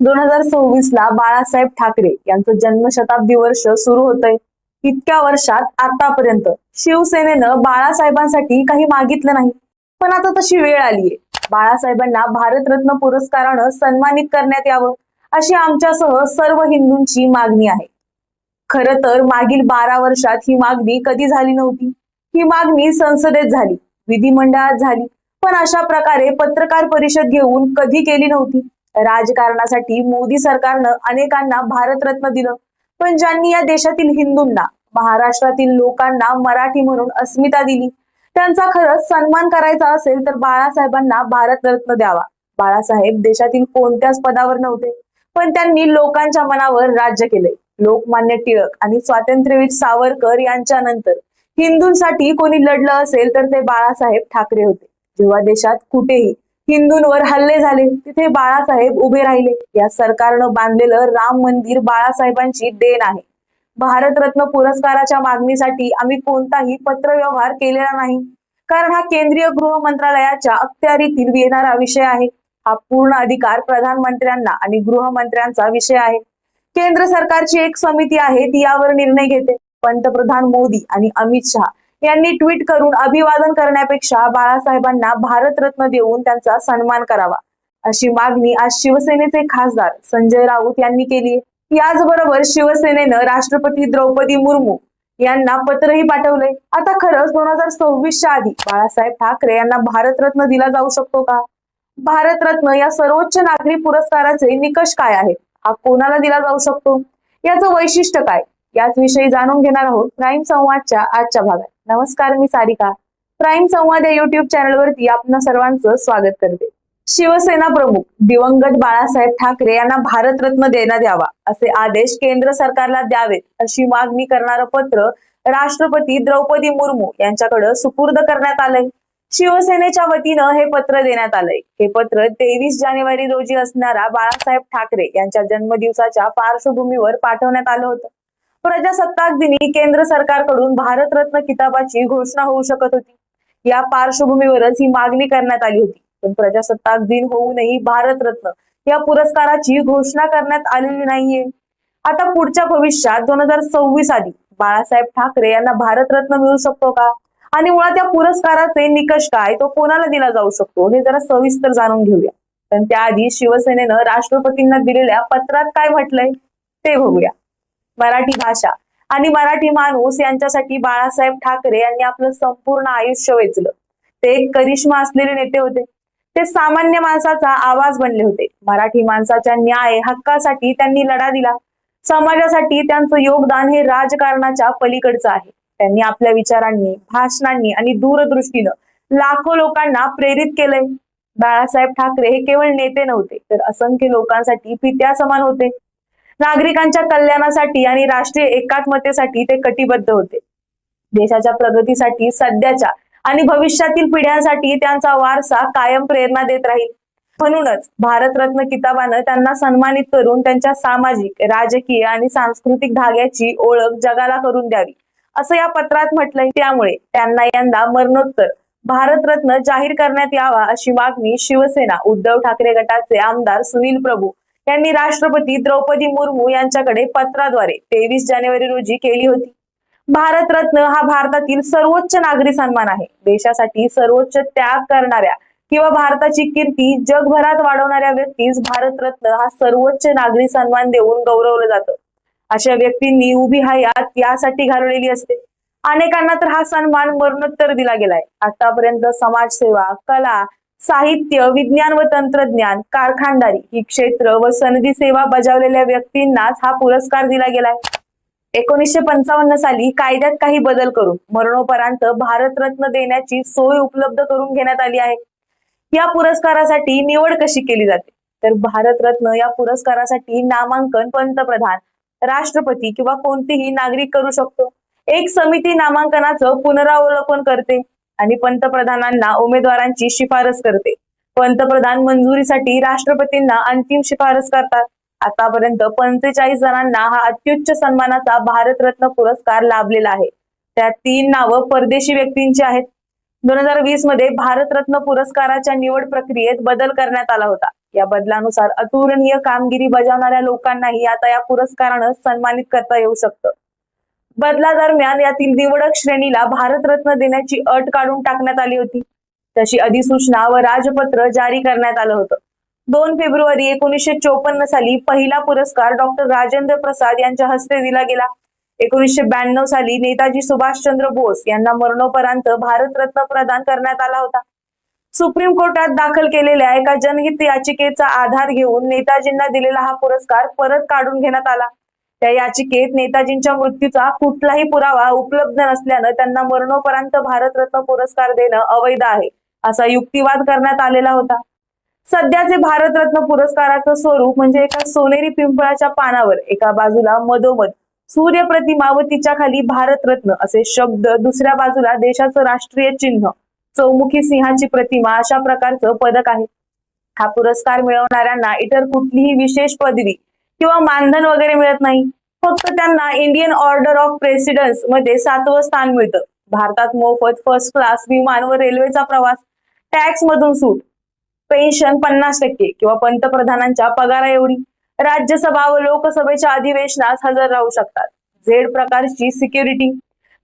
दोन हजार सव्वीस ला बाळासाहेब ठाकरे यांचं जन्मशताब्दी वर्ष सुरू होतंय. इतक्या वर्षात आतापर्यंत शिवसेनेनं बाळासाहेबांसाठी काही मागितलं नाही. पण आता तशी वेळ आलीये. बाळासाहेबांना भारतरत्न पुरस्कारानं सन्मानित करण्यात यावं अशी आमच्यासह सर्व हिंदूंची मागणी आहे. खर तर मागील बारा वर्षात ही मागणी कधी झाली नव्हती? ही मागणी संसदेत झाली विधिमंडळात झाली. पण अशा प्रकारे पत्रकार परिषद घेऊन कधी केली नव्हती? राजकारणासाठी मोदी सरकारनं अनेकांना भारतरत्न दिलं. पण ज्यांनी या देशातील हिंदूंना महाराष्ट्रातील लोकांना मराठी म्हणून अस्मिता दिली त्यांचा खरंच सन्मान करायचा असेल तर बाळासाहेबांना भारतरत्न द्यावा. बाळासाहेब देशातील कोणत्याच पदावर नव्हते पण त्यांनी लोकांच्या मनावर राज्य केले लोकमान्य टिळक आणि स्वातंत्र्यवीर सावरकर यांच्या नंतर हिंदूंसाठी कोणी लढलं असेल तर ते बाळासाहेब ठाकरे होते. जेव्हा देशात कुठेही हिंदूंवर हल्ले झाले. तिथे बाळासाहेब उभे राहिले. या सरकारनं बांधलेलं राम मंदिर बाळासाहेबांची देण आहे. भारतरत्न पुरस्काराच्या मागणीसाठी आम्ही कोणताही पत्रव्यवहार केलेला नाही. कारण हा केंद्रीय गृह मंत्रालयाच्या अखत्यारीतील येणारा विषय आहे. हा पूर्ण अधिकार प्रधानमंत्र्यांना आणि गृहमंत्र्यांचा विषय आहे. केंद्र सरकारची एक समिती आहे ती यावर निर्णय घेते. पंतप्रधान मोदी आणि अमित शहा यांनी ट्विट करून अभिवादन करण्यापेक्षा बाळासाहेबांना भारतरत्न देऊन त्यांचा सन्मान करावा. अशी मागणी आज शिवसेनेचे खासदार संजय राऊत यांनी केली. याचबरोबर शिवसेनेनं राष्ट्रपती द्रौपदी मुर्मू यांना पत्रही पाठवलंय. आता खरंच दोन हजार सव्वीसच्या आधी बाळासाहेब ठाकरे यांना भारतरत्न दिला जाऊ शकतो का? भारतरत्न या सर्वोच्च नागरी पुरस्काराचे निकष काय आहेत? हा कोणाला दिला जाऊ शकतो? याचं वैशिष्ट्य काय? याच विषयी जाणून घेणार आहोत प्राईम संवादच्या आजच्या भागात. नमस्कार मी सारिका. प्राईम संवाद या युट्यूब चॅनलवरती आपण सर्वांचं स्वागत करते. शिवसेना प्रमुख दिवंगत बाळासाहेब ठाकरे यांना भारतरत्न देण्यात यावा असे आदेश केंद्र सरकारला द्यावेत अशी मागणी करणारं पत्र राष्ट्रपती द्रौपदी मुर्मू यांच्याकडे सुपूर्द करण्यात आलंय. शिवसेनेच्या वतीनं हे पत्र देण्यात आलंय. हे पत्र तेवीस जानेवारी रोजी असणारा बाळासाहेब ठाकरे यांच्या जन्मदिवसाच्या पार्श्वभूमीवर पाठवण्यात आलं होतं. प्रजासत्ताक दिनी केंद्र सरकारकडून भारतरत्न किताबाची घोषणा होऊ शकत होती. या पार्श्वभूमीवरच ही मागणी करण्यात आली होती. पण प्रजासत्ताक दिन होऊनही भारतरत्न या पुरस्काराची घोषणा करण्यात आलेली नाहीये. आता पुढच्या भविष्यात दोन हजार सव्वीस आधी बाळासाहेब ठाकरे यांना भारतरत्न मिळू शकतो का? आणि मुळात या पुरस्काराचे निकष काय? तो कोणाला दिला जाऊ शकतो? हे जरा सविस्तर जाणून घेऊया. पण त्याआधी शिवसेनेनं राष्ट्रपतींना दिलेल्या पत्रात काय म्हटलंय ते बघूया. मराठी भाषा. आणि मराठी माणूस यांच्यासाठी बाळासाहेब ठाकरे यांनी आपलं संपूर्ण आयुष्य वेचलं. ते एक करिश्मा असलेले नेते होते. ते सामान्य माणसाचा आवाज बनले होते. मराठी माणसाच्या न्याय हक्कासाठी त्यांनी लढा दिला. समाजासाठी त्यांचं योगदान हे राजकारणाच्या पलीकडचं आहे. त्यांनी आपल्या विचारांनी भाषणांनी आणि दूरदृष्टीनं लाखो लोकांना प्रेरित केलंय. बाळासाहेब ठाकरे हे केवळ नेते नव्हते तर असंख्य लोकांसाठी पित्या समान होते. नागरिकांच्या कल्याणासाठी आणि राष्ट्रीय एकात्मतेसाठी ते कटिबद्ध होते. देशाच्या प्रगतीसाठी सध्याच्या आणि भविष्यातील पिढ्यांसाठी त्यांचा वारसा कायम प्रेरणा देत राहील. म्हणूनच भारतरत्न किताबानं त्यांना सन्मानित करून त्यांच्या सामाजिक राजकीय आणि सांस्कृतिक धाग्याची ओळख जगाला करून द्यावी असं या पत्रात म्हटलंय. त्यामुळे त्यांना यंदा मरणोत्तर. भारतरत्न जाहीर करण्यात यावा अशी मागणी शिवसेना उद्धव ठाकरे गटाचे आमदार सुनील प्रभू यांनी राष्ट्रपती द्रौपदी मुर्मू यांच्याकडे पत्राद्वारे तेवीस जानेवारी रोजी केली होती. भारतरत्न हा भारतातील सर्वोच्च नागरी सन्मान आहे. देशासाठी सर्वोच्च त्याग करणाऱ्या किंवा भारताची कीर्ती जगभरात वाढवणाऱ्या व्यक्तीस भारतरत्न हा सर्वोच्च नागरी सन्मान देऊन गौरवलं जातं. अशा व्यक्तींनी उभी हयात यासाठी घालवलेली असते. अनेकांना तर हा सन्मान मरणोत्तर दिला गेलाय. आतापर्यंत समाजसेवा कला साहित्य विज्ञान व तंत्रज्ञान कारखानदारी ही क्षेत्र व सनदी सेवा बजावलेल्या व्यक्तींनाच हा पुरस्कार दिला गेलाय. एकोणीसशे पंचावन्न साली कायद्यात काही बदल करून मरणोपरांत भारतरत्न देण्याची सोय उपलब्ध करून घेण्यात आली आहे. या पुरस्कारासाठी निवड कशी केली जाते? तर भारतरत्न या पुरस्कारासाठी नामांकन पंतप्रधान राष्ट्रपती किंवा कोणतेही नागरिक करू शकतो. एक समिती नामांकनाचं पुनरावलोकन करते. आणि पंतप्रधानांना उमेदवारांची शिफारस करते. पंतप्रधान मंजुरीसाठी राष्ट्रपतींना अंतिम शिफारस करतात. आतापर्यंत पंचेचाळीस जणांना हा अत्युच्च सन्मानाचा भारतरत्न पुरस्कार लाभलेला आहे. त्यात तीन नावं परदेशी व्यक्तींची आहेत. दोन हजार वीसमध्ये भारतरत्न पुरस्काराच्या निवड प्रक्रियेत बदल करण्यात आला होता. या बदलानुसार अतुलनीय कामगिरी बजावणाऱ्या लोकांनाही आता या पुरस्कारानं सन्मानित करता येऊ शकतं. बदलादरम्यान यातील निवडक श्रेणीला भारतरत्न देण्याची अट काढून टाकण्यात आली होती. तशी अधिसूचना व राजपत्र जारी करण्यात आलं होतं. दोन फेब्रुवारी एकोणीसशे चोपन्न साली पहिला पुरस्कार डॉक्टर राजेंद्र प्रसाद यांच्या हस्ते दिला गेला. एकोणीसशे ब्याण्णव साली नेताजी सुभाषचंद्र बोस यांना मरणोपरांत भारतरत्न प्रदान करण्यात आला होता. सुप्रीम कोर्टात दाखल केलेल्या एका जनहित याचिकेचा आधार घेऊन नेताजींना दिलेला हा पुरस्कार परत काढून घेण्यात आला. त्या याचिकेत नेताजींच्या मृत्यूचा कुठलाही पुरावा उपलब्ध नसल्यानं त्यांना मरणोपरांत भारतरत्न पुरस्कार देणं अवैध आहे असा युक्तिवाद करण्यात आलेला होता. सध्याचे भारतरत्न पुरस्काराचं स्वरूप म्हणजे एका सोनेरी पिंपळाच्या पानावर एका बाजूला मधोमध सूर्य प्रतिमा व तिच्या खाली भारतरत्न असे शब्द दुसऱ्या बाजूला देशाचं राष्ट्रीय चिन्ह चौमुखी सिंहाची प्रतिमा अशा प्रकारचं पदक आहे. हा पुरस्कार मिळवणाऱ्यांना इतर कुठलीही विशेष पदवी किंवा मानधन वगैरे मिळत नाही. फक्त त्यांना इंडियन ऑर्डर ऑफ प्रेसिडन्समध्ये सातवं स्थान मिळतं. भारतात मोफत फर्स्ट क्लास विमान व रेल्वेचा प्रवास टॅक्स मधून सूट पेन्शन पन्नास टक्के किंवा पंतप्रधानांच्या पगारा एवढी राज्यसभा व लोकसभेच्या अधिवेशनास हजर राहू शकतात. झेड प्रकारची सिक्युरिटी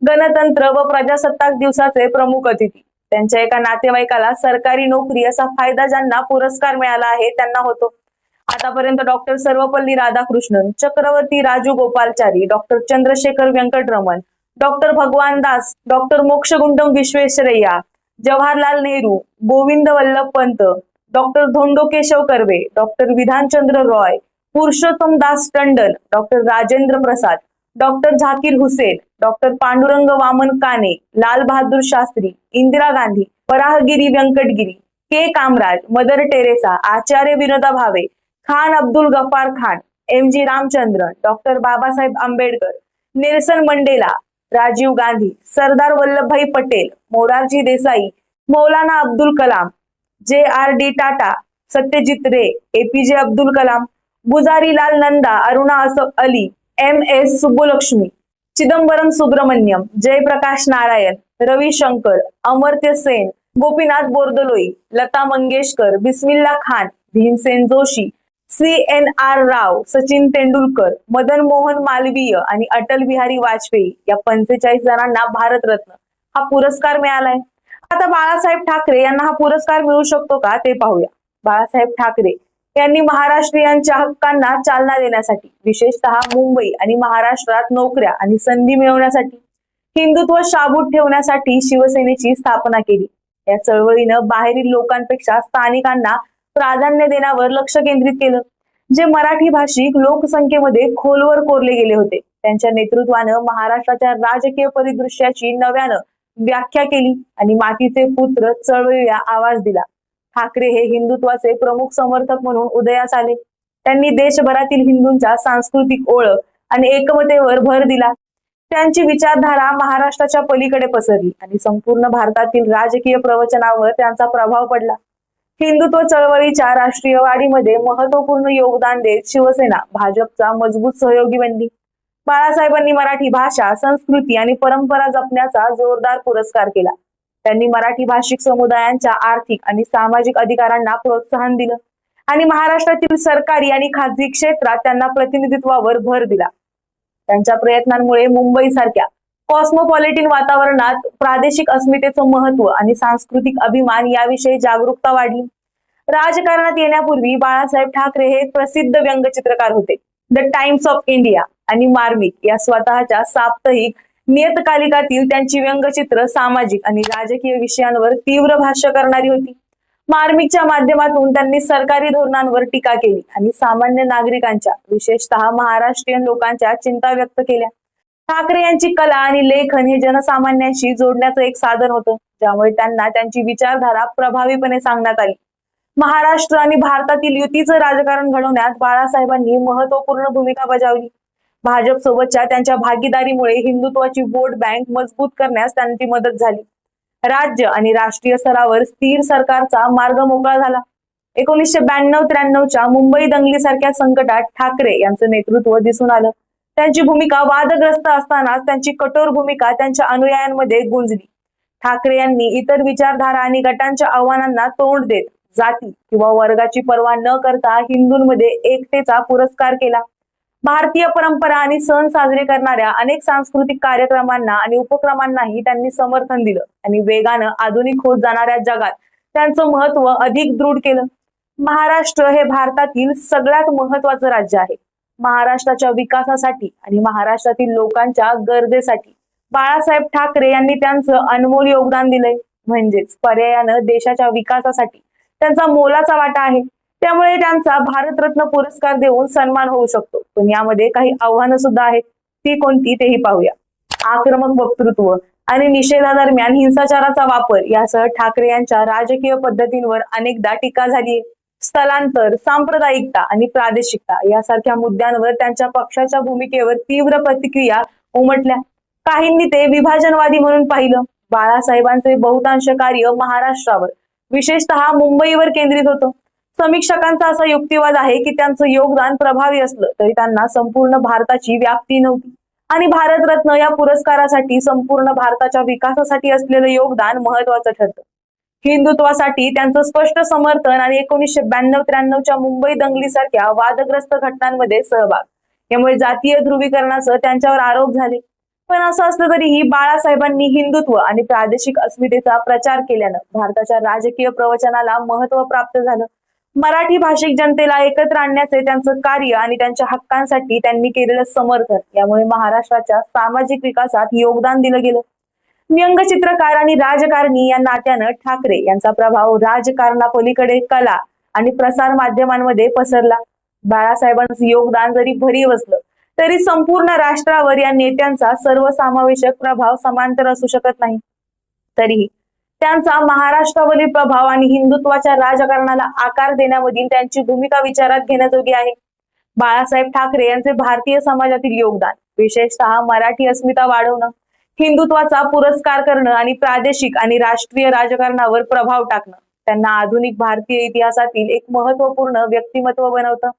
गणतंत्र व प्रजासत्ताक दिवसाचे प्रमुख अतिथी. त्यांच्या एका नातेवाईकाला सरकारी नोकरी असा फायदा ज्यांना पुरस्कार मिळाला आहे त्यांना होतो. आतापर्यंत doctor Sarvepalli Radhakrishnan Chakravarti Raju Gopalachari doctor Chandrashekhar Venkataraman doctor Bhagwan Das doctor Mokshagundam Visvesvaraya Jawaharlal Nehru Govind Vallabh Pant doctor Dhondo Keshav Karve doctor Bidhan Chandra Roy Purushottam Das Tandon doctor Rajendra Prasad doctor Zakir Husain doctor Pandurang Vaman Kane Lal Bahadur Shastri Indira Gandhi Varahagiri Venkatagiri K. Kamaraj mother Teresa Acharya Vinoba Bhave Khan Abdul Ghaffar Khan M G Ramachandran doctor Babasaheb Ambedkar Nelson Mandela Rajiv Gandhi Sardar Vallabhbhai Patel Morarji Desai Maulana Abdul Kalam J R D Tata Satyajit Ray A P J Abdul Kalam Gulzarilal Nanda Aruna Asaf Ali M S Subbulakshmi Chidambaram Subramaniam Jayaprakash Narayan Ravishankar Amartya Sen Gopinath Bordoloi Lata Mangeshkar Bismillah Khan Bhimsen Joshi C N R Rao Sachin Tendulkar Madan Mohan Malaviya आणि अटल बिहारी वाजपेयी या पंचेचाळीस जणांना भारतरत्न. हा पुरस्कार मिळालाय. आता बाळासाहेब ठाकरे यांना हा पुरस्कार मिळू शकतो का ते पाहूया. बाळासाहेब ठाकरे यांनी महाराष्ट्रीयांच्या हक्कांना चालना देण्यासाठी विशेषतः मुंबई आणि महाराष्ट्रात नोकऱ्या आणि संधी मिळवण्यासाठी हिंदुत्व शाबूत ठेवण्यासाठी शिवसेनेची स्थापना केली. या चळवळीनं बाहेरील लोकांपेक्षा स्थानिकांना प्राधान्य देण्यावर लक्ष केंद्रित केलं. जे मराठी भाषिक लोकसंख्येमध्ये खोलवर कोरले गेले होते. त्यांच्या नेतृत्वानं महाराष्ट्राच्या राजकीय परिदृश्याची नव्यानं व्याख्या केली आणि मातीचे पुत्र चळवळीला आवाज दिला. ठाकरे हे हिंदुत्वाचे प्रमुख समर्थक म्हणून उदयास आले. त्यांनी देशभरातील हिंदूंच्या सांस्कृतिक ओळख आणि एकमतेवर भर दिला. त्यांची विचारधारा महाराष्ट्राच्या पलीकडे पसरली आणि संपूर्ण भारतातील राजकीय प्रवचनावर त्यांचा प्रभाव पडला. हिंदुत्व चळवळीच्या राष्ट्रीय वाढीमध्ये महत्त्वपूर्ण योगदान देत शिवसेना भाजपचा मजबूत सहयोगी बनली. बाळासाहेबांनी मराठी भाषा संस्कृती आणि परंपरा जपण्याचा जोरदार पुरस्कार केला. त्यांनी मराठी भाषिक समुदायांच्या आर्थिक आणि सामाजिक अधिकारांना प्रोत्साहन दिलं आणि महाराष्ट्रातील सरकारी आणि खाजगी क्षेत्रात त्यांना प्रतिनिधित्वावर भर दिला. त्यांच्या प्रयत्नांमुळे मुंबई सारख्या कॉस्मोपॉलिटिन वातावरणात प्रादेशिक अस्मितेचं महत्त्व आणि सांस्कृतिक अभिमान याविषयी जागरूकता वाढली. राजकारणात येण्यापूर्वी बाळासाहेब ठाकरे हे प्रसिद्ध व्यंगचित्रकार होते. द टाइम्स ऑफ इंडिया आणि मार्मिक या स्वतःच्या साप्ताहिक नियतकालिकातील त्यांची व्यंगचित्र सामाजिक आणि राजकीय विषयांवर तीव्र भाष्य करणारी होती. मार्मिकच्या माध्यमातून त्यांनी सरकारी धोरणांवर टीका केली आणि सामान्य नागरिकांच्या विशेषतः महाराष्ट्रीयन लोकांच्या चिंता व्यक्त केल्या. ठाकरे यांची कला आणि लेखन हे जनसामान्यांशी जोडण्याचं एक साधन होतं ज्यामुळे त्यांना त्यांची विचारधारा प्रभावीपणे सांगण्यात आली. महाराष्ट्र आणि भारतातील युतीचं राजकारण घडवण्यात बाळासाहेबांनी महत्त्वपूर्ण भूमिका बजावली. भाजप सोबतच्या त्यांच्या भागीदारीमुळे हिंदुत्वाची वोट बँक मजबूत करण्यास त्यांची मदत झाली. राज्य आणि राष्ट्रीय स्तरावर स्थिर सरकारचा मार्ग मोकळा झाला. एकोणीसशे ब्याण्णव त्र्याण्णवच्या मुंबई दंगलीसारख्या संकटात ठाकरे यांचं नेतृत्व दिसून आलं. त्यांची भूमिका वादग्रस्त असतानाच त्यांची कठोर भूमिका त्यांच्या अनुयायांमध्ये गुंजली. ठाकरे यांनी इतर विचारधारा आणि गटांच्या आव्हानांना तोंड देत जाती किंवा वर्गाची पर्वा न करता हिंदूंमध्ये एकतेचा पुरस्कार केला. भारतीय परंपरा आणि सण साजरे करणाऱ्या अनेक सांस्कृतिक कार्यक्रमांना आणि उपक्रमांनाही त्यांनी समर्थन दिलं आणि वेगानं आधुनिक होत जाणाऱ्या जगात त्यांचं महत्त्व अधिक दृढ केलं. महाराष्ट्र हे भारतातील सगळ्यात महत्वाचं राज्य आहे. महाराष्ट्राच्या विकासासाठी आणि महाराष्ट्रातील लोकांच्या गरजेसाठी. बाळासाहेब ठाकरे यांनी त्यांचं अनमोल योगदान दिलंय. म्हणजेच पर्यायानं देशाच्या विकासासाठी त्यांचा मोलाचा वाटा आहे. त्यामुळे त्यांचा भारतरत्न पुरस्कार देऊन सन्मान होऊ शकतो. पण यामध्ये काही आव्हानं सुद्धा आहेत. ती कोणती तेही पाहूया. आक्रमक वक्तृत्व आणि निषेधादरम्यान हिंसाचाराचा वापर यासह ठाकरे यांच्या राजकीय पद्धतींवर अनेकदा टीका झालीय. स्थलांतर सांप्रदायिकता आणि प्रादेशिकता यासारख्या मुद्द्यांवर त्यांच्या पक्षाच्या भूमिकेवर तीव्र प्रतिक्रिया उमटल्या. काहींनी ते विभाजनवादी म्हणून पाहिलं. बाळासाहेबांचे बहुतांश कार्य महाराष्ट्रावर विशेषतः मुंबईवर केंद्रित होतं. समीक्षकांचा असा युक्तिवाद आहे की त्यांचं योगदान प्रभावी असलं तरी त्यांना संपूर्ण भारताची व्याप्ती नव्हती. आणि भारतरत्न या पुरस्कारासाठी संपूर्ण भारताच्या विकासासाठी असलेलं योगदान महत्वाचं ठरतं. हिंदुत्वासाठी त्यांचं स्पष्ट समर्थन आणि एकोणीसशे ब्याण्णव त्र्याण्णवच्या मुंबई दंगलीसारख्या वादग्रस्त घटनांमध्ये सहभाग. यामुळे जातीय ध्रुवीकरणाचं त्यांच्यावर आरोप झाले. पण असं असलं तरीही बाळासाहेबांनी हिंदुत्व आणि प्रादेशिक अस्मितेचा प्रचार केल्यानं भारताच्या राजकीय प्रवचनाला महत्त्व प्राप्त झालं. मराठी भाषिक जनतेला एकत्र आणण्याचे त्यांचं कार्य आणि त्यांच्या हक्कांसाठी त्यांनी केलेलं समर्थन यामुळे महाराष्ट्राच्या सामाजिक विकासात योगदान दिलं गेलं. व्यंगचित्रकार आणि राजकारणी या नात्यानं ठाकरे यांचा प्रभाव राजकारणापलीकडे कला आणि प्रसार माध्यमांमध्ये पसरला. बाळासाहेबांचं योगदान जरी भरीव असलं तरी संपूर्ण राष्ट्रावर या नेत्यांचा सर्वसमावेशक प्रभाव समांतर असू शकत नाही. तरीही त्यांचा महाराष्ट्रावरील प्रभाव आणि हिंदुत्वाच्या राजकारणाला आकार देण्यामधील त्यांची भूमिका विचारात घेण्याजोगी आहे. बाळासाहेब ठाकरे यांचे भारतीय समाजातील योगदान विशेषतः मराठी अस्मिता वाढवणं हिंदुत्वाचा पुरस्कार करणं आणि प्रादेशिक आणि राष्ट्रीय राजकारणावर प्रभाव टाकणं. त्यांना आधुनिक भारतीय इतिहासातील एक महत्त्वपूर्ण व्यक्तिमत्व बनवतं.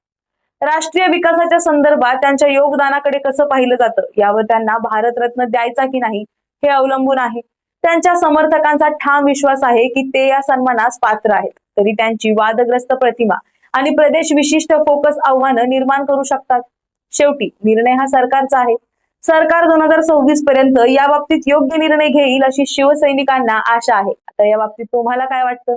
राष्ट्रीय विकासाच्या संदर्भात त्यांच्या योगदानाकडे कसं पाहिलं जातं? यावर त्यांना भारतरत्न द्यायचा की नाही हे अवलंबून आहे. त्यांच्या समर्थकांचा ठाम विश्वास आहे की ते या सन्मानास पात्र आहेत. तरी त्यांची वादग्रस्त प्रतिमा आणि प्रदेश विशिष्ट फोकस आव्हानं निर्माण करू शकतात. शेवटी निर्णय हा सरकारचा आहे. सरकार दोन हजार सव्वीस पर्यंत या बाबतीत योग्य निर्णय घेईल अशी शिवसैनिकांना आशा आहे. आता या बाबतीत तुम्हाला काय वाटतं?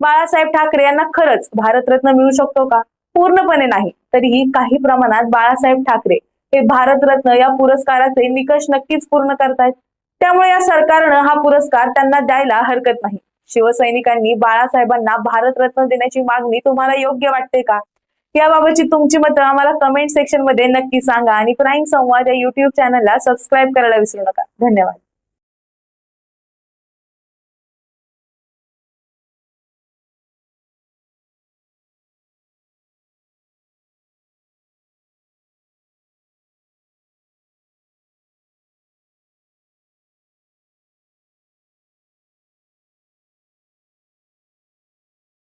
बाळासाहेब ठाकरे यांना खरंच भारतरत्न मिळू शकतो का? पूर्णपणे नाही. तरीही काही प्रमाणात बाळासाहेब ठाकरे हे भारतरत्न या पुरस्काराचे निकष नक्कीच पूर्ण करतायत. त्यामुळे या सरकारनं हा पुरस्कार त्यांना द्यायला हरकत नाही. शिवसैनिकांनी बाळासाहेबांना भारतरत्न देण्याची मागणी तुम्हाला योग्य वाटते का? याबाबतची तुमची मतं आम्हाला कमेंट सेक्शनमध्ये नक्की सांगा. आणि प्राईम संवाद या युट्यूब चॅनलला सबस्क्राईब करायला विसरू नका. धन्यवाद.